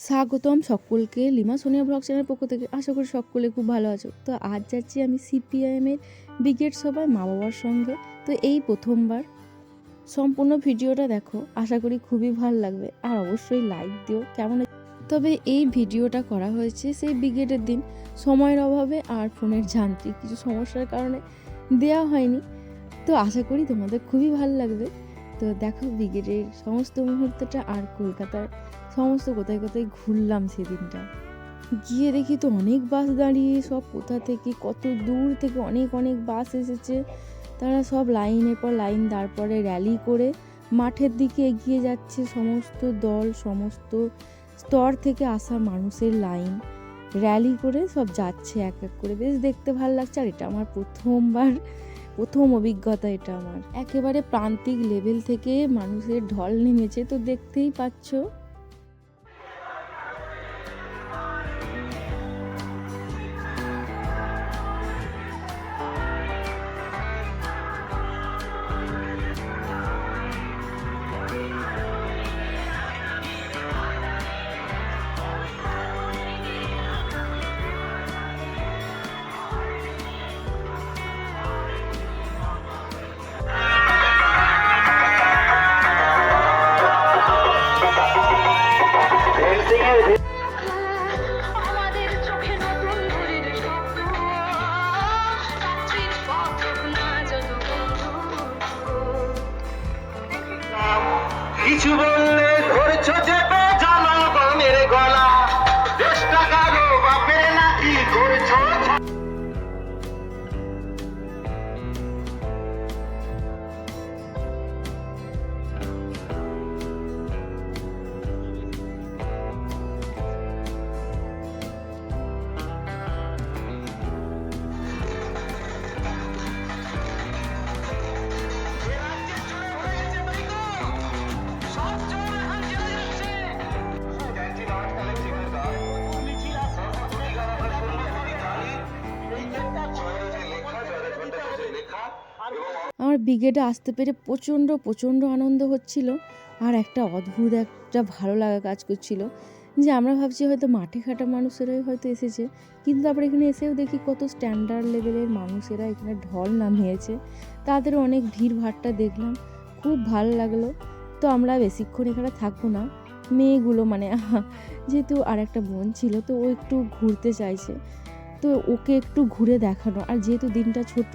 স্বাগতম সকলকে lima Sonia blog চ্যানেলের পক্ষ থেকে। আশা করি সকলে খুব ভালো আছো। তো আজ যাচ্ছি আমি সিপিআইএমের ব্রিগেড সভায় মা বাবার সঙ্গে। তো এই প্রথমবার সম্পূর্ণ ভিডিওটা দেখো, আশা করি খুবই ভালো লাগবে। আর অবশ্যই লাইক দিও, কেমন তবে এই ভিডিওটা করা হয়েছে সেই ব্রিগেডের দিন। সময়ের অভাবে আর ফোনের যান্ত্রিক কিছু সমস্যার কারণে দেওয়া হয়নি। তো আশা করি তোমাদের খুবই ভালো লাগবে। তো দেখো ব্রিগেডের সমস্ত মুহূর্তটা আর কলকাতার সমস্ত কোথায় কোথায় ঘুরলাম সেদিনটা। গিয়ে দেখি তো অনেক বাস দাঁড়িয়ে, সব কোথা থেকে, কত দূর থেকে অনেক অনেক বাস এসেছে। তারা সব লাইনের পর লাইন, তারপরে র্যালি করে মাঠের দিকে এগিয়ে যাচ্ছে সমস্ত দল, সমস্ত স্তর থেকে আসা মানুষের লাইন। র্যালি করে সব যাচ্ছে এক এক করে। বেশ দেখতে ভালো লাগছে, আর এটা আমার প্রথমবার, প্রথম অভিজ্ঞতা এটা আমার। একেবারে প্রান্তিক লেভেল থেকে মানুষের ঢল নেমেছে, তো দেখতেই পাচ্ছ। ব্রিগেডে আসতে পেরে প্রচণ্ড প্রচণ্ড আনন্দ হচ্ছিল আর একটা অদ্ভুত একটা ভালো লাগা কাজ করছিল যে আমরা ভাবছি হয়তো মাঠে খাটা মানুষেরাই হয়তো এসেছে, কিন্তু তারপরে এখানে এসেও দেখি কত স্ট্যান্ডার্ড লেভেলের মানুষেরা এখানে ঢল নামিয়েছে, তাদের অনেক ভিড় ভাড়টা দেখলাম, খুব ভালো লাগল। তো আমরা বেশিক্ষণ এখানে থাকব না, মেয়েগুলো মানে যেহেতু আর একটা বোন ছিল তো ও একটু ঘুরতে চাইছে, তো ওকে একটু ঘুরে দেখানো। আর যেহেতু দিনটা ছোট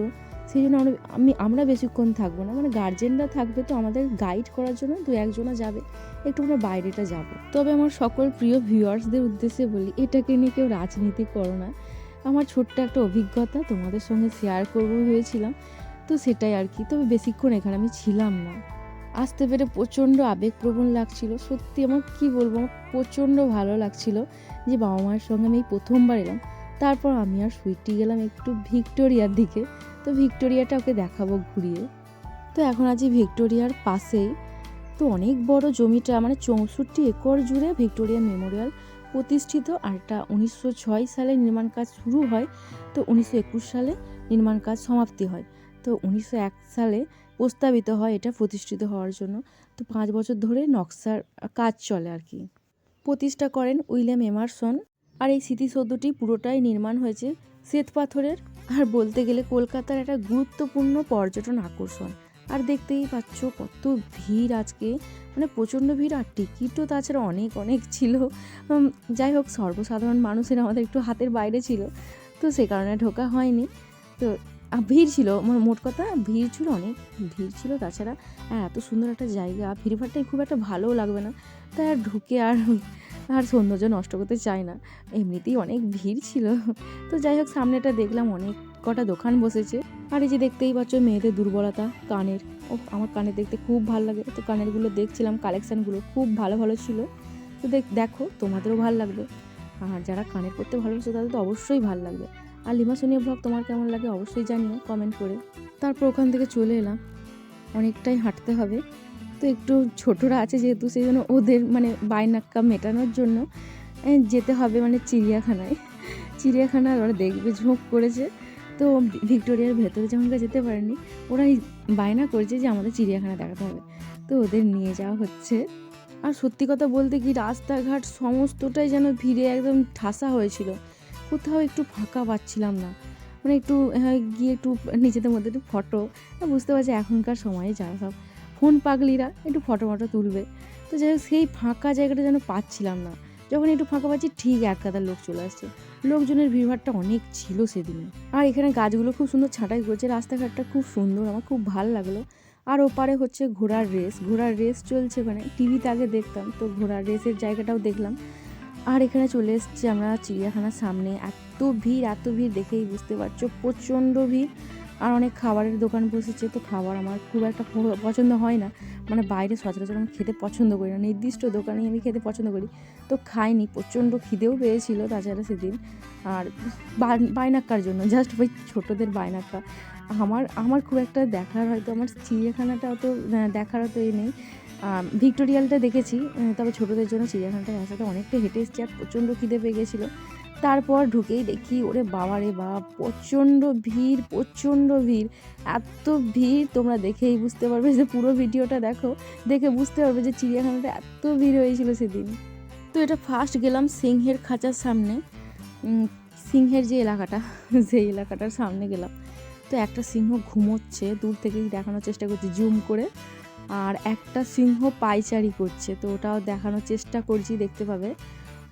সেই জন্য আমরা আমি আমরা বেশিক্ষণ থাকব না। মানে গার্জেনরা থাকবে তো আমাদের গাইড করার জন্য দু একজনা যাবে। একটু আমরা বাইরেটা যাব। তবে আমার সকল প্রিয় ভিউয়ার্সদের উদ্দেশ্যে বলি, এটাকে নিয়ে কেউ রাজনীতি করো না। আমার ছোট্ট একটা অভিজ্ঞতা তোমাদের সঙ্গে শেয়ার করব ভেবেছিলাম। তো সেটাই আর কি। তবে বেশিক্ষণ এখানে আমি ছিলাম না। আসতে পেরে প্রচণ্ড আবেগপ্রবণ লাগছিল। সত্যি আমার কি বলব প্রচণ্ড ভালো লাগছিল যে বাবা মায়ের সঙ্গে আমি প্রথমবার এলাম। তারপর আমি আর সুইটি গেলাম একটু ভিক্টোরিয়ার দিকে। তো ভিক্টোরিয়াটা ওকে দেখাবো ঘুরিয়ে। তো এখন আছি ভিক্টোরিয়ার পাশেই। তো অনেক বড় জমিটা মানে চৌষট্টি একর জুড়ে ভিক্টোরিয়া মেমোরিয়াল প্রতিষ্ঠিত। আর এটা উনিশশো ছয় সালে নির্মাণ কাজ শুরু হয়। তো উনিশশো একুশ সালে নির্মাণ কাজ সমাপ্তি হয়। তো উনিশশো এক সালে প্রস্তাবিত হয় এটা প্রতিষ্ঠিত হওয়ার জন্য। তো পাঁচ বছর ধরে নকশার কাজ চলে আর কি। প্রতিষ্ঠা করেন উইলিয়াম এমারসন। আর এই স্মৃতিসৌধটি পুরোটাই নির্মাণ হয়েছে শ্বেত পাথরের। আর বলতে গেলে কলকাতার একটা গুরুত্বপূর্ণ পর্যটন আকর্ষণ। আর দেখতেই পাচ্ছ কত ভিড় আজকে। মানে প্রচণ্ড ভিড় আর টিকিটও তাছাড়া অনেক অনেক ছিল। যাই হোক, সর্বসাধারণ মানুষের আমাদের একটু হাতের বাইরে ছিল। তো সে কারণে ঢোকা হয়নি। তো ভিড় ছিল মানে মোট কথা ভিড় ছিল অনেক, ভিড় ছিল তাছাড়া আর এত সুন্দর একটা জায়গা ভিড়ভাড়টাই খুব একটা ভালোও লাগবে না। তাই আর ঢুকে আর আর সৌন্দর্য নষ্ট করতে চায় না। এমনিতেই অনেক ভিড় ছিল। তো যাই হোক, সামনেটা দেখলাম, অনেক কটা দোকান বসেছে। আর এই যে দেখতেই পাচ্ছ মেয়েদের দুর্বলতা, কানের। ও আমার কানের দেখতে খুব ভালো লাগে। তো কানেরগুলো দেখছিলাম, কালেকশানগুলো খুব ভালো ভালো ছিল। তো দেখ, দেখো, তোমাদেরও ভালো লাগবে আর যারা কানের করতে ভালোবাসে, তাদের তো অবশ্যই ভালো লাগবে। আর লিমা সোনিয়া ব্লগ তোমার কেমন লাগে অবশ্যই জানিও কমেন্ট করে। তারপর ওখান থেকে চলে এলাম। অনেকটাই হাঁটতে হবে। তো একটু ছোটরা আছে যেহেতু সেই জন্য ওদের মানে বাইনাক্কা মেটানোর জন্য যেতে হবে মানে চিড়িয়াখানায়। চিড়িয়াখানা ওরা দেখবে ঝোঁক করেছে। তো ভিক্টোরিয়ার ভেতরে যখন ওরা যেতে পারেনি ওরা বায়না করেছে যে আমাদের চিড়িয়াখানা দেখাতে হবে। তো ওদের নিয়ে যাওয়া হচ্ছে। আর সত্যি কথা বলতে কি রাস্তাঘাট সমস্তটাই যেন ভিড়ে একদম ঠাসা হয়েছিল। কোথাও একটু ফাঁকা পাচ্ছিলাম না। মানে একটু হ্যাঁ, গিয়ে একটু নিজেদের মধ্যে একটু ফটো। বুঝতে পারছি এখনকার সময়ে যারা সব ফোন পাগলিরা একটু ফটো মটো তুলবে। তো যাই হোক, সেই ফাঁকা জায়গাটা যেন পাচ্ছিলাম না। যখন একটু ফাঁকা পাচ্ছি, ঠিক এক কাতার লোক চলে আসছে। লোকজনের ভিড়ভাড়টা অনেক ছিল সেদিনে। আর এখানে গাছগুলো খুব সুন্দর ছাঁটাই করছে রাস্তাঘাটটা খুব সুন্দর, আমার খুব ভালো লাগল। আর ওপারে হচ্ছে ঘোড়ার রেস ঘোড়ার রেস চলছে মানে টিভিতে আগে দেখতাম, তো ঘোড়ার রেসের জায়গাটাও দেখলাম। আর এখানে চলে এসেছি আমরা চিড়িয়াখানার সামনে। এত ভিড় এত ভিড় দেখেই বুঝতে পারছ, প্রচণ্ড ভিড়। আর অনেক খাবারের দোকান বসেছে, তো খাবার আমার খুব একটা পছন্দ হয় না। মানে বাইরে সচরাচর আমি খেতে পছন্দ করি না, নির্দিষ্ট দোকানেই আমি খেতে পছন্দ করি। তো খাইনি, প্রচণ্ড খিদেও পেয়েছিল তাছাড়া সেদিন। আর বায়নাক্কার জন্য জাস্ট ওই ছোটোদের বায়নাক্কা। আমার আমার খুব একটা দেখার হয়তো, আমার চিড়িয়াখানাটা অত দেখার অত এ নেই। ভিক্টোরিয়ালটা দেখেছি, তবে ছোটোদের জন্য চিড়িয়াখানাটা আসাতে অনেকটা হেঁটে এসেছি আর প্রচণ্ড খিদে পেয়ে গেছিল। তারপর ঢুকেই দেখি, ওরে বাবা রে বাপ প্রচণ্ড ভিড় প্রচণ্ড ভিড়। এত ভিড়, তোমরা দেখেই বুঝতে পারবে যে পুরো ভিডিওটা দেখো, দেখে বুঝতে পারবে যে চিড়িয়াখানাটা এত ভিড় হয়েছিল সেদিন। তো এটা ফার্স্ট গেলাম সিংহের খাঁচার সামনে। সিংহের যে এলাকাটা, সেই এলাকাটার সামনে গেলাম। তো একটা সিংহ ঘুমোচ্ছে, দূর থেকেই দেখানোর চেষ্টা করছি, জুম করে। আর একটা সিংহ পাইচারি করছে, তো ওটাও দেখানোর চেষ্টা করছি, দেখতে পাবে।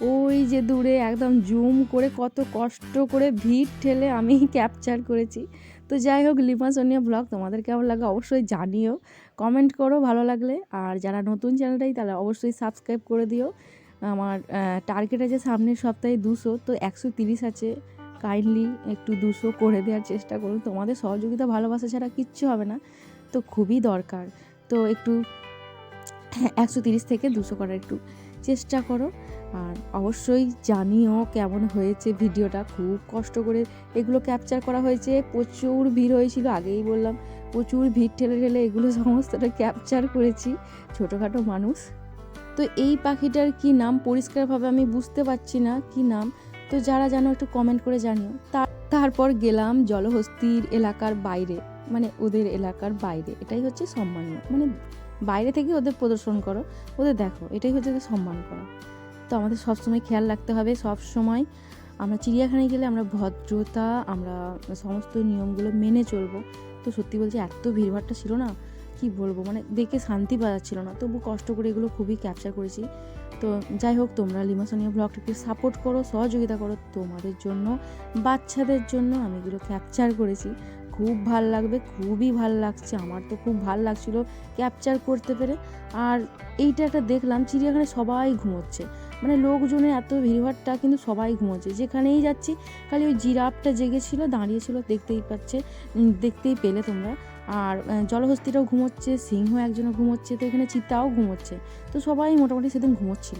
ওই যে দূরে একদম জুম করে কত কষ্ট করে ভিড় ঠেলে আমি ক্যাপচার করেছি। তো যাই হোক লিমা সোনিয়া ব্লগ তোমাদের কেমন লাগে অবশ্যই জানিও। কমেন্ট করো, ভালো লাগলে। আর যারা নতুন চ্যানেলটাই তারা অবশ্যই সাবস্ক্রাইব করে দিও। আমার টার্গেট আছে সামনের সপ্তাহে দুশো, তো একশো তিরিশ আছে। কাইন্ডলি একটু দুশো করে দেওয়ার চেষ্টা করুন। তোমাদের সহযোগিতা ভালোবাসা ছাড়া কিচ্ছু হবে না। তো খুবই দরকার। তো একটু একশো তিরিশ থেকে দুশো করার একটু চেষ্টা করো। আর অবশ্যই জানিও কেমন হয়েছে ভিডিওটা। খুব কষ্ট করে এগুলো ক্যাপচার করা হয়েছে। প্রচুর ভিড় হয়েছিল, আগেই বললাম, প্রচুর ভিড় ঠেলে ঠেলে এগুলো সমস্তটা ক্যাপচার করেছি, ছোটোখাটো মানুষ। তো এই পাখিটার কি নাম? পরিষ্কারভাবে আমি বুঝতে পারছি না কি নাম। তো যারা জানো একটু কমেন্ট করে জানিও। তার- তারপর গেলাম জলহস্তির এলাকার বাইরে মানে ওদের এলাকার বাইরে। এটাই হচ্ছে সম্মানীয়। মানে বাইরে থেকে ওদের প্রদর্শন করো, ওদের দেখো, এটাই হচ্ছে সম্মান করা। তো আমাদের সবসময় খেয়াল রাখতে হবে সব সময় আমরা চিড়িয়াখানায় গেলে আমরা ভদ্রতা, আমরা সমস্ত নিয়মগুলো মেনে চলবো। তো সত্যি বলছি, এত ভিড়ভাড়টা ছিল না, কি বলব? মানে দেখে শান্তি পাওয়া যাচ্ছিল না। তবু কষ্ট করে এগুলো খুবই ক্যাপচার করেছি। তো যাই হোক, তোমরা লিমাসোনিয়া ব্লগটাকে সাপোর্ট করো, সহযোগিতা করো। তোমাদের জন্য, বাচ্চাদের জন্য আমি এগুলো ক্যাপচার করেছি। খুব ভালো লাগবে, খুবই ভালো লাগছে, আমার তো খুব ভালো লাগছিল ক্যাপচার করতে পেরে। আর এইটা একটা দেখলাম, চিড়িয়াখানায় সবাই ঘুমোচ্ছে। মানে লোকজনের এত ভিড়ভাড়টা কিন্তু সবাই ঘুমোচ্ছে। যেখানেই যাচ্ছি, খালি ওই জিরাফটা জেগেছিল, দাঁড়িয়েছিল, দেখতেই পাচ্ছে দেখতেই পেলে তোমরা। আর জলহস্তিটাও ঘুমোচ্ছে, সিংহ একজনও ঘুমোচ্ছে, তো এখানে চিতাও ঘুমোচ্ছে। তো সবাই মোটামুটি সেদিন ঘুমোচ্ছিল।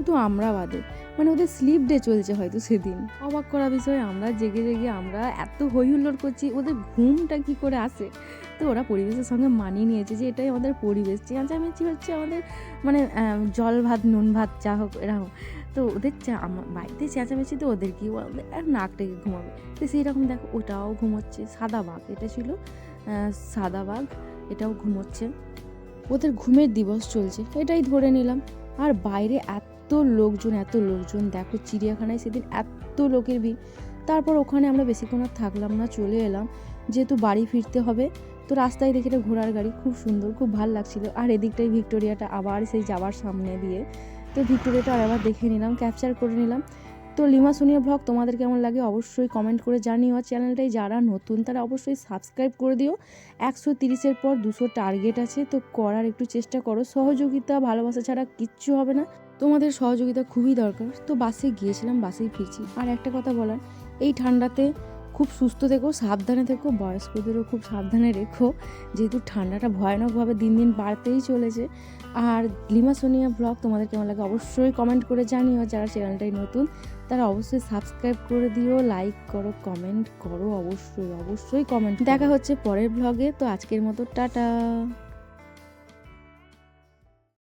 শুধু আমরা বাদে মানে ওদের স্লিপ ডে চলছে হয়তো সেদিন। অবাক করা বিষয়, আমরা জেগে জেগে আমরা এত হই হুল্লোড় করছি, ওদের ঘুমটা কি করে আসে? তো ওরা পরিবেশের সঙ্গে মানিয়ে নিয়েছে যে এটাই আমাদের পরিবেশ, চেঁচামেচি হচ্ছে আমাদের মানে জল ভাত, নুন ভাত যা হোক, এরকম। তো ওদের চা আমার বাড়িতে চেঁচামেচি তো ওদের কি নাক ডেকে ঘুমাবে। তো সেই রকম দেখো, ওটাও ঘুমোচ্ছে। সাদা বাঘ, এটা ছিল সাদা বাঘ, এটাও ঘুমোচ্ছে। ওদের ঘুমের দিবস চলছে, এটাই ধরে নিলাম। আর বাইরে এত লোকজন, এত লোকজন। দেখো চিড়িয়াখানায় সেদিন এত লোকের ভিড়। তারপর ওখানে আমরা বেশিক্ষণ আর থাকলাম না, চলে এলাম। যেহেতু বাড়ি ফিরতে হবে, তো রাস্তায় দেখে একটা ঘোড়ার গাড়ি। খুব সুন্দর, খুব ভালো লাগছিল। আর এদিকটাই ভিক্টোরিয়াটা আবার সেই যাওয়ার সামনে দিয়ে। তো ভিক্টোরিয়াটা আর আবার দেখে নিলাম ক্যাপচার করে নিলাম। তো লিমা সোনিয়া ব্লগ তোমাদের কেমন লাগে অবশ্যই কমেন্ট করে জানিও। আর চ্যানেলটাই যারা নতুন, তারা অবশ্যই সাবস্ক্রাইব করে দিও। একশো তিরিশের পর দুশো টার্গেট আছে, তো করার একটু চেষ্টা করো। সহযোগিতা, ভালোবাসা ছাড়া কিচ্ছু হবে না। তোমাদের সহযোগিতা খুবই দরকার। তো বাসে গিয়েছিলাম, বাসেই ফিরছি। আর একটা কথা বলার, এই ঠান্ডাতে খুব সুস্থ থেকো, সাবধানে থেকো, বয়স্কদেরও খুব সাবধানে রেখো। যেহেতু ঠান্ডাটা ভয়ানকভাবে দিন দিন বাড়তেই চলেছে। আর লিমা সোনিয়া ব্লগ তোমাদের কেমন লাগে অবশ্যই কমেন্ট করে জানিও। যারা চ্যানেলটাই নতুন, তারা অবশ্যই সাবস্ক্রাইব করে দিও, লাইক করো, কমেন্ট করো অবশ্যই অবশ্যই কমেন্ট দেখা হচ্ছে পরের ব্লগে। তো আজকের মতো, টাটা।